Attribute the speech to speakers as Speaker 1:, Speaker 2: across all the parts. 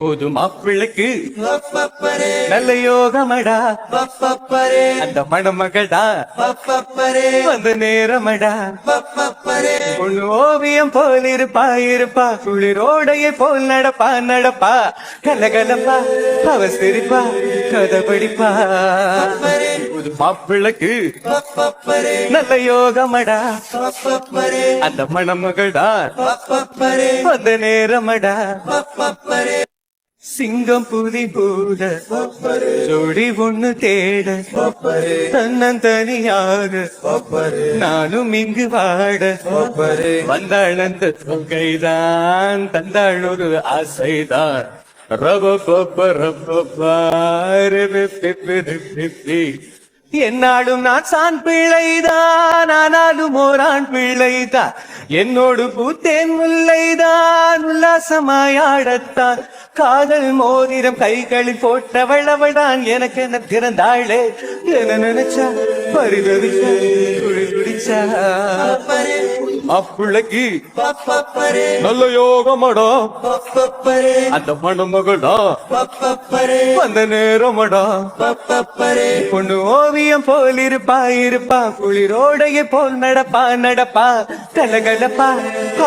Speaker 1: புது மாப்பிள்ளைக்கு நல்ல யோகமடா அந்த மணமகடா அந்த நேரமடா. பொண்ணு ஓவியம் போல் இருப்பா இருப்பா. குளிரோடைய போல் நடப்பா நடப்பா. கலகலப்பா அவ சிரிப்பா கதை படிப்பா. புது மாப்பிள்ளைக்கு நல்ல யோகமடா அந்த மணமகடா அந்த நேரமடா. சிங்கம் புதி பூட ஜோடி ஒண்ணு தேட தன்னந்தனியாக நானும் இங்கு வாட வந்தாள் அந்த தொகைதான் தந்தாள் ஒரு ஆசைதான் ரப பப்ப ரப்ப பாரு என்னாலும் நான் சான் பிள்ளைதான் ஆனாலும் ஓரான் பிள்ளைதான் என்னோடு பூத்தேன் முல்லைதான். உல்லாசமாயாடத்தான் காதல் மோதிரம் கைகளில் போட்டவள் அவள்தான். எனக்கு என்ன திறந்தாளே? என்ன நினைச்சா? பரிதவிச்சா? குடிச்சா? அப்புள்ளைக்கு நல்ல யோகமடா. அந்த மணமகடா அந்த நேரமடா. பொண்ணு ஓவியம் போல் இருப்பா. இருப்பா குளிரோடைய போல் நடப்பா நடப்பா. கலகலப்பா.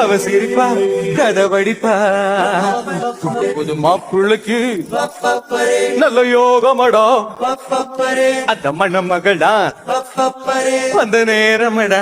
Speaker 1: அவ சிரிப்பா கதை படிப்பா புது மாப்பிள்ளைக்கு நல்ல யோகமடா. அந்த மணமகடா அந்த நேரமடா.